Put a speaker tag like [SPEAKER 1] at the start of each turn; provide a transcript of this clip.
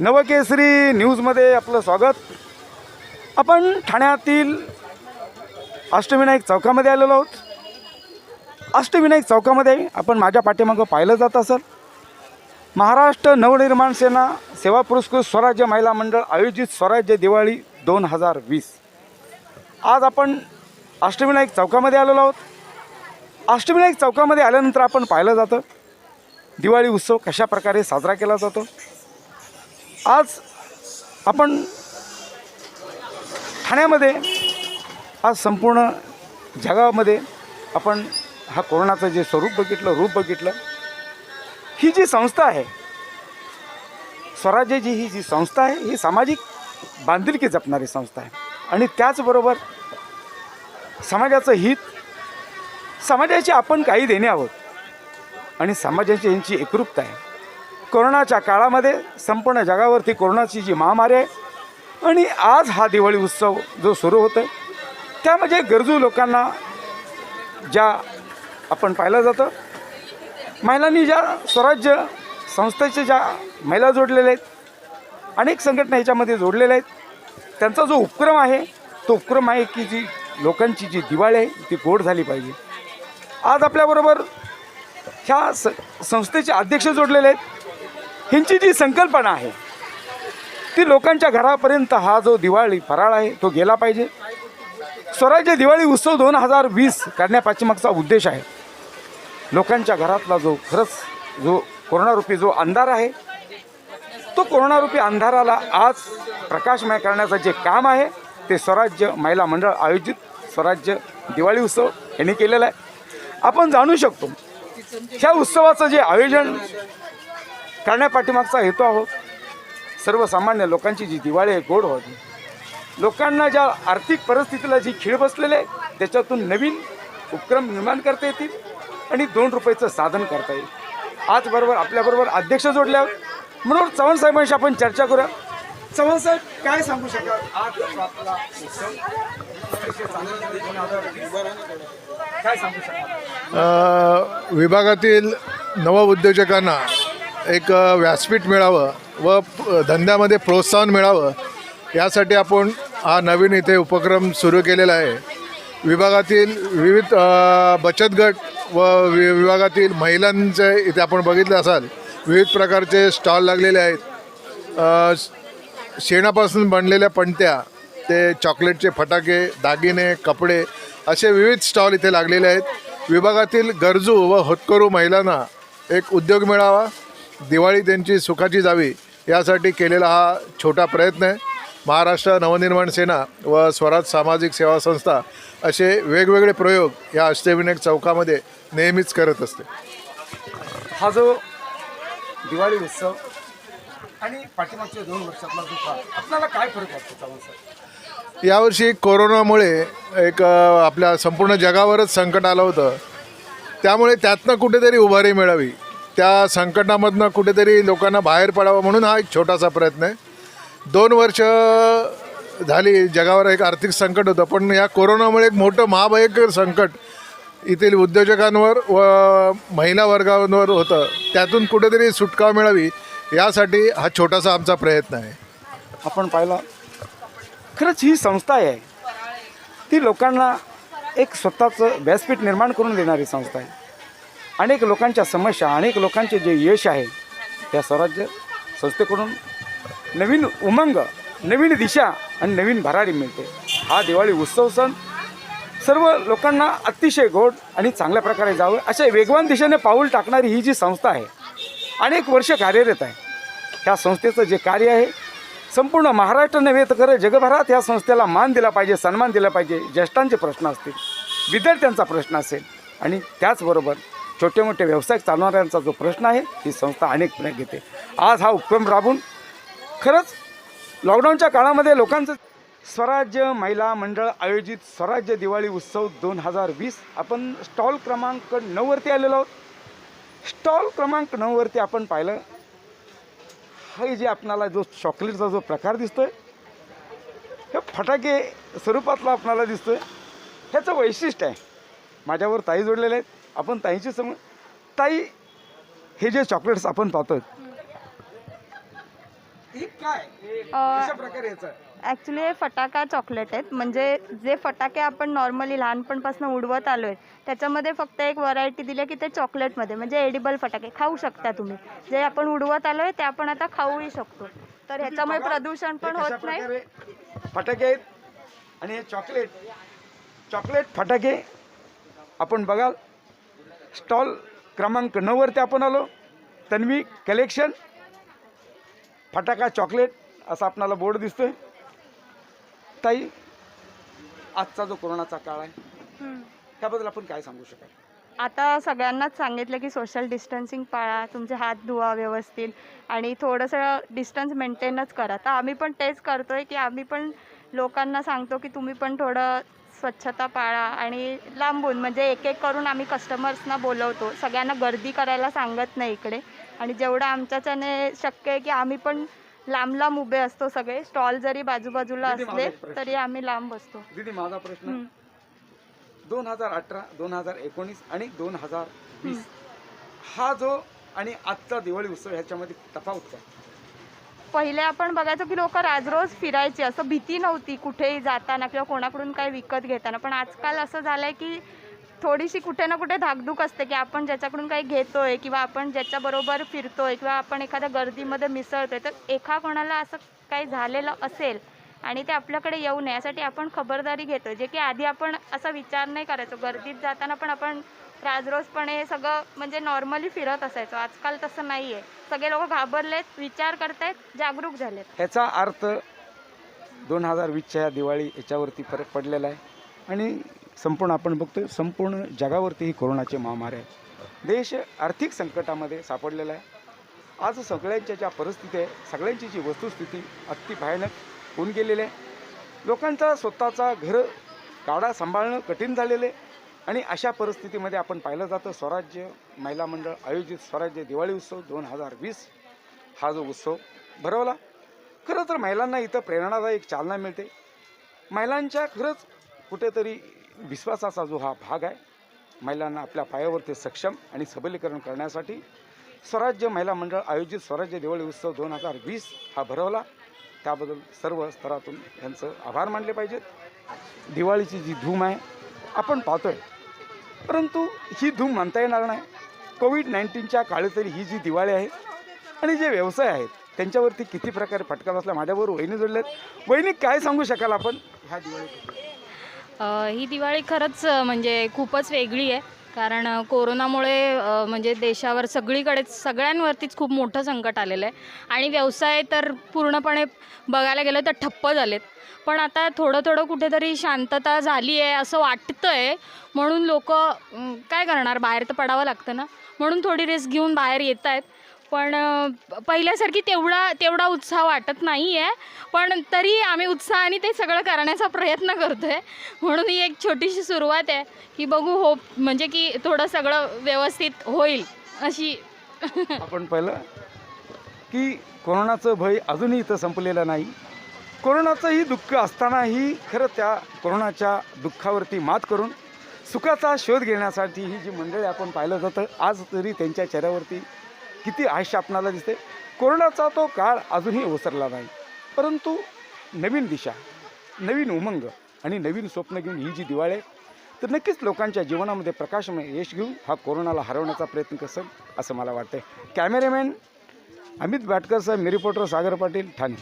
[SPEAKER 1] नवकेसरी न्यूजमध्ये आपलं स्वागत. आपण ठाण्यातील अष्टविनायक चौकामध्ये आलेलो आहोत. अष्टविनायक चौकामध्ये आपण माझ्या पाठीमागं पाहिलं जात असेल. महाराष्ट्र नवनिर्माण सेना सेवा पुरस्कृत स्वराज्य महिला मंडळ आयोजित स्वराज्य दिवाळी दोन हजार वीस. आज आपण अष्टविनायक चौकामध्ये आलेलो आहोत. अष्टविनायक चौकामध्ये आल्यानंतर आपण पाहिलं जातं. दिवाळी उत्सव कशा प्रकारे साजरा केला जातो. आज आपण ठाण्यामध्ये आज संपूर्ण जगामध्ये आपण हा कोरोनाचं जे स्वरूप बघितलं रूप बघितलं ही जी संस्था आहे स्वराज्य जी ही जी संस्था आहे ही सामाजिक बांधिलकी जपणारी संस्था आहे. आणि त्याचबरोबर समाजाचं हित समाजाची आपण काही देणे आहोत आणि समाजाची यांची एकरूपता आहे. कोरोनाच्या काळामध्ये संपूर्ण जगावरती कोरोनाची जी महामारी आहे आणि आज हा दिवाळी उत्सव जो सुरू होतो आहे त्यामध्ये गरजू लोकांना ज्या आपण पाहिलं जातं महिलांनी ज्या स्वराज्य संस्थेचे ज्या महिला जोडलेल्या आहेत अनेक संघटना ह्याच्यामध्ये जोडलेल्या आहेत त्यांचा जो उपक्रम आहे तो उपक्रम आहे की जी लोकांची जी दिवाळी आहे ती गोड झाली पाहिजे. आज आपल्याबरोबर ह्या स संस्थेचे अध्यक्ष जोडलेले आहेत ह्यांची जी संकल्पना आहे ती लोकांच्या घरापर्यंत हा जो दिवाळी फराळ आहे तो गेला पाहिजे. स्वराज्य दिवाळी उत्सव दोन हजार वीस करण्यापाठीमागचा उद्देश आहे. लोकांच्या घरातला जो खरंच जो कोरोनारूपी जो अंधार आहे तो कोरोनारूपी अंधाराला आज प्रकाशमय करण्याचं जे काम आहे ते स्वराज्य महिला मंडळ आयोजित स्वराज्य दिवाळी उत्सव यांनी केलेला आहे. आपण जाणू शकतो ह्या उत्सवाचं जे आयोजन करण्यापाठीमागचा हेतू आहोत. सर्वसामान्य लोकांची जी दिवाळी आहे गोड व्हावी लोकांना ज्या आर्थिक परिस्थितीला जी खीळ बसलेले आहे त्याच्यातून नवीन उपक्रम निर्माण करता येतील आणि दोन रुपयाचं साधन करता येईल. आजबरोबर आपल्याबरोबर अध्यक्ष जोडले आहोत. म्हणून चव्हाण साहेबांशी आपण चर्चा करूया. चव्हाण साहेब काय सांगू शकाल? आज काय सांगू शकाल?
[SPEAKER 2] विभागातील नवउद्योजकांना एक व्यासपीठ मिळावं व धंद्यामध्ये प्रोत्साहन मिळावं यासाठी आपण हा नवीन इथे उपक्रम सुरू केलेला आहे. विभागातील विविध बचत गट व वि विभागातील महिलांचे इथे आपण बघितलं असाल विविध प्रकारचे स्टॉल लागलेले आहेत. शेणापासून बनलेल्या पणत्या ते चॉकलेटचे फटाके दागिने कपडे असे विविध स्टॉल इथे लागलेले आहेत. विभागातील गरजू व होतकरू महिलांना एक उद्योग मिळावा दिवाळी त्यांची सुखाची जावी यासाठी केलेला हा छोटा प्रयत्न आहे. महाराष्ट्र नवनिर्माण सेना व स्वराज सामाजिक सेवा संस्था असे वेगवेगळे प्रयोग या अष्टविनायक चौकामध्ये नेहमीच करत असते.
[SPEAKER 1] हा जो दिवाळी उत्सव आणि पाठीमागच्या दोन वर्षातला जो आपल्याला काय फरक वाटतो चव्हाण
[SPEAKER 2] यावर्षी कोरोनामुळे एक आपल्या संपूर्ण जगावरच संकट आलं होतं. त्यामुळे त्यातनं कुठेतरी उभारी मिळावी. त्या संकटामधनं कुठेतरी लोकांना बाहेर पडावं म्हणून हा एक छोटासा प्रयत्न आहे. दोन वर्ष झाली जगावर एक आर्थिक संकट होतं पण या कोरोनामुळे एक मोठं महाभयंकर संकट येथील उद्योजकांवर व महिला वर्गांवर होतं. त्यातून कुठेतरी सुटका मिळावी यासाठी हा छोटासा आमचा प्रयत्न आहे.
[SPEAKER 1] आपण पाहिला खरंच ही संस्था आहे. ती लोकांना एक स्वतःचं व्यासपीठ निर्माण करून देणारी संस्था आहे. अनेक लोकांच्या समस्या अनेक लोकांचे जे यश आहे त्या स्वराज्य संस्थेकडून नवीन उमंग नवीन दिशा आणि नवीन भरारी मिळते. हा दिवाळी उत्सव सण सर्व लोकांना अतिशय गोड आणि चांगल्या प्रकारे जावं अशा वेगवान दिशेने पाऊल टाकणारी ही जी संस्था आहे अनेक वर्ष कार्यरत आहे. ह्या संस्थेचं जे कार्य आहे संपूर्ण महाराष्ट्र नव्हे तर खरं जगभरात ह्या संस्थेला मान दिला पाहिजे सन्मान दिला पाहिजे ज्येष्ठांचे प्रश्न असतील विद्यार्थ्यांचा प्रश्न असेल आणि त्याचबरोबर छोटे मोठे व्यवसाय चालवणाऱ्यांचा जो प्रश्न आहे ही संस्था अनेक घेते. आज हा उपक्रम राबून खरंच लॉकडाऊनच्या काळामध्ये लोकांचं स्वराज्य महिला मंडळ आयोजित स्वराज्य दिवाळी उत्सव दोन हजार वीस आपण स्टॉल क्रमांक नऊवरती आलेलो आहोत. स्टॉल क्रमांक नऊवरती आपण पाहिलं हा जे आपणाला जो चॉकलेटचा जो प्रकार दिसतोय हे फटाके स्वरूपातला आपणाला दिसतोय. ह्याचं वैशिष्ट्य आहे माझ्यावर ताई जोडलेले आहेत. आपण ताईची सम ताई हे जे चॉकलेट्स आपण पाहतोय हे काय? हे
[SPEAKER 3] अ,
[SPEAKER 1] कशा प्रकारे याचं? आहे?
[SPEAKER 3] ॲक्च्युली हे फटाका चॉकलेट आहेत. म्हणजे जे फटाके आपण नॉर्मली लहानपणपासून उडवत आलो आहे त्याच्यामध्ये फक्त एक व्हरायटी दिली की ते चॉकलेटमध्ये म्हणजे एडिबल फटाके. खाऊ शकता तुम्ही. जे आपण उडवत आलो आहे ते आपण आता खाऊही शकतो. तर ह्याच्यामुळे प्रदूषण पण होत नाही.
[SPEAKER 1] फटाके आहेत आणि हे चॉकलेट चॉकलेट फटाके आपण बघाल स्टॉल क्रमांक नऊवरती आपण आलो. तन्वी कलेक्शन फटाका चॉकलेट असा आपणाला बोर्ड दिसतोय. ताई आजचा जो कोरोनाचा काळ आहे. त्याबद्दल आपण काय सांगू शकाल?
[SPEAKER 3] आता सगळ्यांनाच सांगितलं की सोशल डिस्टन्सिंग पाळा तुमचे हात धुवा व्यवस्थित आणि थोडंसं डिस्टन्स मेंटेनच करा. तर आम्ही पण तेच करतो आहे की आम्ही पण लोकांना सांगतो की तुम्ही पण थोडं स्वच्छता पाळा आणि लांबून म्हणजे एक एक करून आम्ही कस्टमर्सना बोलवतो. सगळ्यांना गर्दी करायला सांगत नाही इकडे. आणि जेवढं आमच्याच्याने शक्य आहे की आम्ही पण लांब लांब उभे असतो सगळे. स्टॉल जरी बाजूबाजूला असले. तरी आम्ही लांब असतो
[SPEAKER 1] दीदी माझा प्रश्न. दोन हजार अठरा दोन हजार एकोणीस आणि दोन हजार वीस. हा जो आणि आजचा दिवाळी उत्सव ह्याच्यामध्ये तफावत काय?
[SPEAKER 3] पहिले आपण बघायचो की लोक राजरोज फिरायचे असं भीती नव्हती कुठेही जाताना किंवा कोणाकडून काही विकत घेताना. पण आजकाल असं झालंय की थोडीशी कुठे ना कुठे धाकधूक असते की आपण ज्याच्याकडून काही घेतोय किंवा आपण ज्याच्याबरोबर फिरतोय किंवा आपण एखाद्या गर्दीमध्ये मिसळतोय तर एका कोणाला असं काही झालेलं असेल आणि ते आपल्याकडे येऊ नये यासाठी आपण खबरदारी घेतो जे की आधी आपण असा विचार नाही करायचो. गर्दीत जाताना पण आपण राजरोजपणे हे सगळं म्हणजे नॉर्मली फिरत असायचो. आजकाल तसं नाही आहे सगळे लोक घाबरलेत विचार करतायत जागरूक झालेत.
[SPEAKER 1] ह्याचा अर्थ दोन हजार वीसच्या या दिवाळी याच्यावरती फरक पडलेला आहे. आणि संपूर्ण आपण बघतोय संपूर्ण जगावरती ही कोरोनाची महामारी आहे. देश आर्थिक संकटामध्ये सापडलेला आहे. आज सगळ्यांच्या ज्या परिस्थिती आहे सगळ्यांची जी वस्तुस्थिती अति भयानक होऊन गेलेली आहे. लोकांचा स्वतःचा घर गाडा सांभाळणं कठीण झालेलं आहे. आणि अशा परिस्थितीमध्ये आपण पाहिलं जातं स्वराज्य महिला मंडळ आयोजित स्वराज्य दिवाळी उत्सव दोन हजार वीस हा जो उत्सव भरवला. खरं तर महिलांना इथं प्रेरणादायक चालना मिळते. महिलांच्या खरंच कुठेतरी विश्वासाचा जो हा भाग आहे महिलांना आपल्या पायावरती सक्षम आणि सबलीकरण करण्यासाठी स्वराज्य महिला मंडळ आयोजित स्वराज्य दिवाळी उत्सव दोन हजार वीस हा भरवला. त्याबद्दल सर्व स्तरातून यांचं आभार मानले पाहिजेत. दिवाळीची जी धूम आहे आपण पाहतोय. परंतु ही धूम म्हणता येणार नाही. कोविड नाईन्टीनच्या काळी तरी ही जी दिवाळी आहे आणि जे व्यवसाय आहेत त्यांच्यावरती किती प्रकारे फटका बसला माझ्याबरोबर वहिनी जोडल्यात वहिनी काय सांगू शकाल आपण? ह्या दिवाळी
[SPEAKER 4] ही दिवाळी खरंच म्हणजे खूपच वेगळी आहे. कारण कोरोनामुळे म्हणजे देशावर सगळीकडेच सगळ्यांवरतीच खूप मोठं संकट आलेलं आहे. आणि व्यवसाय तर पूर्णपणे बघायला गेलं तर ठप्प झालेत. पण आता थोडं थोडं कुठेतरी शांतता झाली आहे असं वाटतं आहे म्हणून लोक काय करणार? बाहेर तर पडावं लागतं ना. म्हणून थोडी रिस्क घेऊन बाहेर येत आहेत. पण पहिल्यासारखी तेवढा तेवढा उत्साह वाटत नाही आहे पण तरी आम्ही उत्साहाने ते सगळं करण्याचा प्रयत्न करतो आहे म्हणून ही एक छोटीशी सुरुवात आहे की बघू हो म्हणजे की थोडं सगळं व्यवस्थित होईल अशी.
[SPEAKER 1] आपण पहिलं की कोरोनाचं भय अजूनही इथं संपलेलं नाही. कोरोनाचंही दुःख असतानाही खरं त्या कोरोनाच्या दुःखावरती मात करून सुखाचा शोध घेण्यासाठी ही जी मंडळी आपण पाहिलं जातं आज तरी त्यांच्या चेहऱ्यावरती किती आयुष्य आपणाला दिसते? कोरोनाचा तो काळ अजूनही ओसरला नाही. परंतु नवीन दिशा नवीन उमंग आणि नवीन स्वप्न घेऊन ही जी दिवाळी आहे तर नक्कीच लोकांच्या जीवनामध्ये प्रकाशमय यश घेऊन हा कोरोनाला हरवण्याचा प्रयत्न करेल असं मला वाटतं कॅमेरामॅन अमित भाटकर साहेब मी रिपोर्टर सागर पाटील ठाणे.